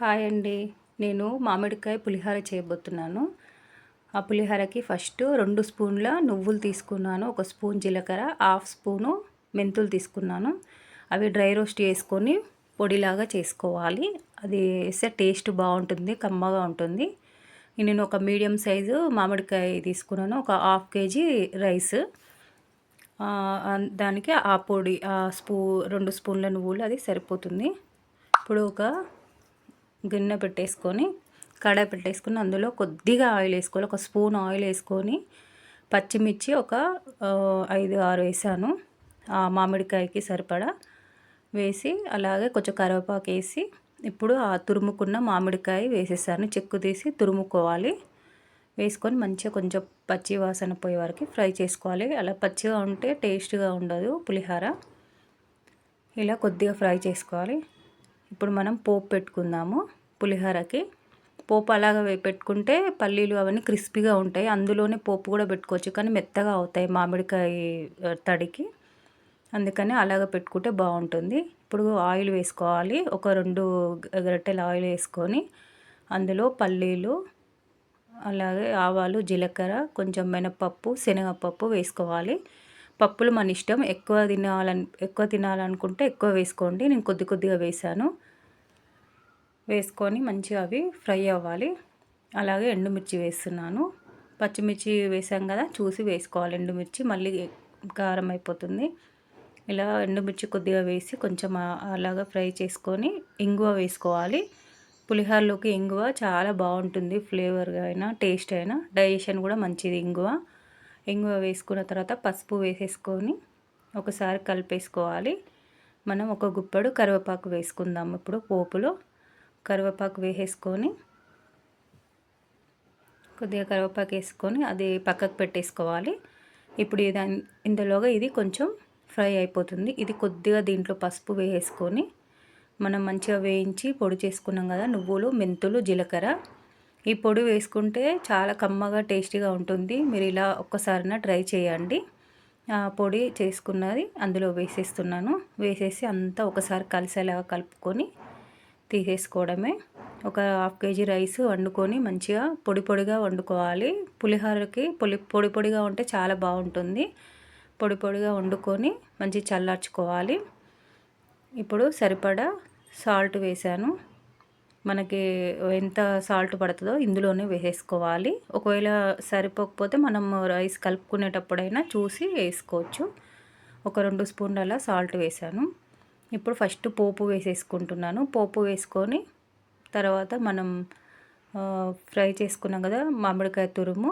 Hi అండి. నేను మామిడికాయ పులిహోర చేయబోతున్నాను. ఆ పులిహోరకి ఫస్ట్ రెండు స్పూన్ల నువ్వులు తీసుకున్నాను. ఒక స్పూన్ జీలకర్ర హాఫ్ స్పూను మెంతులు తీసుకున్నాను. అవి డ్రై రోస్ట్ చేసుకొని పొడిలాగా చేసుకోవాలి. అది వేస్తే టేస్ట్ బాగుంటుంది కమ్మగా ఉంటుంది. నేను ఒక మీడియం సైజు మామిడికాయ తీసుకున్నాను. ఒక హాఫ్ కేజీ రైస్. దానికి ఆ పొడి ఆ స్పూ రెండు స్పూన్ల నువ్వులు అది సరిపోతుంది. ఇప్పుడు ఒక గిన్నె పెట్టేసుకొని కడాయి పెట్టేసుకుని అందులో కొద్దిగా ఆయిల్ వేసుకోవాలి. ఒక స్పూన్ ఆయిల్ వేసుకొని పచ్చిమిర్చి ఒక ఐదు ఆరు వేసాను. ఆ మామిడికాయకి సరిపడా వేసి అలాగే కొంచెం కరివేపాకు వేసి ఇప్పుడు ఆ తురుముకున్న మామిడికాయ వేసేసాను. చెక్కు తీసి తురుముకోవాలి. వేసుకొని మంచిగా కొంచెం పచ్చి వాసన పోయే వరకు ఫ్రై చేసుకోవాలి. అలా పచ్చిగా ఉంటే టేస్ట్గా ఉండదు పులిహోర. ఇలా కొద్దిగా ఫ్రై చేసుకోవాలి. ఇప్పుడు మనం పోపు పెట్టుకుందాము పులిహోరకి. పోపు అలాగ పెట్టుకుంటే పల్లీలు అవన్నీ క్రిస్పీగా ఉంటాయి. అందులోనే పోపు కూడా పెట్టుకోవచ్చు. కానీ మెత్తగా అవుతాయి మామిడికాయ తడికి. అందుకని అలాగ పెట్టుకుంటే బాగుంటుంది. ఇప్పుడు ఆయిల్ వేసుకోవాలి. ఒక రెండు గరిటెలు ఆయిల్ వేసుకొని అందులో పల్లీలు అలాగే ఆవాలు జీలకర్ర కొంచెం మినపప్పు శనగపప్పు వేసుకోవాలి. పప్పులు మన ఇష్టం. ఎక్కువ తినాలని ఎక్కువ తినాలనుకుంటే ఎక్కువ వేసుకోండి. నేను కొద్ది కొద్దిగా వేసాను వేసుకొని మంచిగా అవి ఫ్రై అవ్వాలి. అలాగే ఎండుమిర్చి వేస్తున్నాను. పచ్చిమిర్చి వేసాం కదా చూసి వేసుకోవాలి ఎండుమిర్చి. మళ్ళీ కారం అయిపోతుంది. ఇలా ఎండుమిర్చి కొద్దిగా వేసి కొంచెం అలాగా ఫ్రై చేసుకొని ఇంగువ వేసుకోవాలి. పులిహోరలోకి ఇంగువ చాలా బాగుంటుంది. ఫ్లేవర్గా అయినా టేస్ట్ అయినా. డైజెషన్ కూడా మంచిది ఇంగువ. ఇంగువ వేసుకున్న తర్వాత పసుపు వేసేసుకొని ఒకసారి కలిపేసుకోవాలి. మనం ఒక గుప్పడు కరివేపాకు వేసుకుందాం ఇప్పుడు పోపులో. కరివేపాకు వేసేసుకొని కొద్దిగా కరివేపాకు వేసుకొని అది పక్కకు పెట్టేసుకోవాలి. ఇప్పుడు ఇది ఇందులోగా ఇది కొంచెం ఫ్రై అయిపోతుంది. ఇది కొద్దిగా దీంట్లో పసుపు వేసుకొని మనం మంచిగా వేయించి పొడి చేసుకున్నాం కదా నువ్వులు మెంతులు జీలకర్ర ఈ పొడి వేసుకుంటే చాలా కమ్మగా టేస్టీగా ఉంటుంది. మీరు ఇలా ఒక్కసారిన ట్రై చేయండి. పొడి చేసుకున్నది అందులో వేసేస్తున్నాను. వేసేసి అంతా ఒకసారి కలిసేలాగా కలుపుకొని తీసేసుకోవడమే. ఒక హాఫ్ కేజీ రైస్ వండుకొని మంచిగా పొడి పొడిగా వండుకోవాలి. పులిహోరకి పొడి పొడి పొడిగా ఉంటే చాలా బాగుంటుంది. పొడి పొడిగా వండుకొని మంచి చల్లార్చుకోవాలి. ఇప్పుడు సరిపడా సాల్ట్ వేసాను మనకి ఎంత సాల్ట్ పడుతుందో ఇందులోనే వేసేసుకోవాలి ఒకవేళ సరిపోకపోతే మనం రైస్ కలుపుకునేటప్పుడైనా చూసి వేసుకోవచ్చు. ఒక రెండు స్పూన్ల సాల్ట్ వేసాను. ఇప్పుడు ఫస్ట్ పోపు వేసేసుకుంటున్నాను. పోపు వేసుకొని తర్వాత మనం ఫ్రై చేసుకున్నాం కదా మామిడికాయ తురుము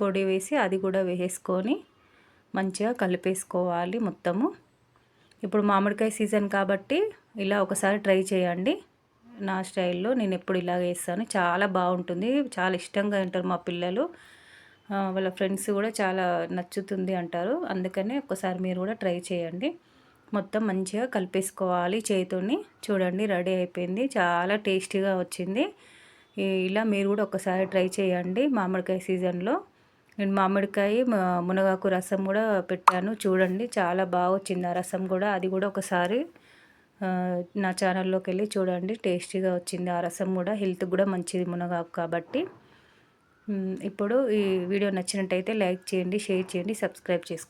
పొడి వేసి అది కూడా వేసేసుకొని మంచిగా కలిపేసుకోవాలి మొత్తము. ఇప్పుడు మామిడికాయ సీజన్ కాబట్టి ఇలా ఒకసారి ట్రై చేయండి. నా స్టైల్లో నేను ఎప్పుడు ఇలా వేస్తాను చాలా బాగుంటుంది. చాలా ఇష్టంగా తింటారు మా పిల్లలు. వాళ్ళ ఫ్రెండ్స్ కూడా చాలా నచ్చుతుంది అంటారు. అందుకనే ఒకసారి మీరు కూడా ట్రై చేయండి. మొత్తం మంచిగా కలిపేసుకోవాలి చేతుని చూడండి రెడీ అయిపోయింది. చాలా టేస్టీగా వచ్చింది. ఇలా మీరు కూడా ఒకసారి ట్రై చేయండి మామిడికాయ సీజన్లో. నేను మామిడికాయ మునగాకు రసం కూడా పెట్టాను. చూడండి చాలా బాగా వచ్చింది ఆ రసం కూడా. అది కూడా ఒకసారి నా ఛానల్లోకి వెళ్ళి చూడండి. టేస్టీగా వచ్చింది. ఆ రసం కూడా హెల్త్ కూడా మంచిది మునగాకు కాబట్టి. ఇప్పుడు ఈ వీడియో నచ్చినట్టయితే లైక్ చేయండి షేర్ చేయండి సబ్స్క్రైబ్ చేసుకోండి.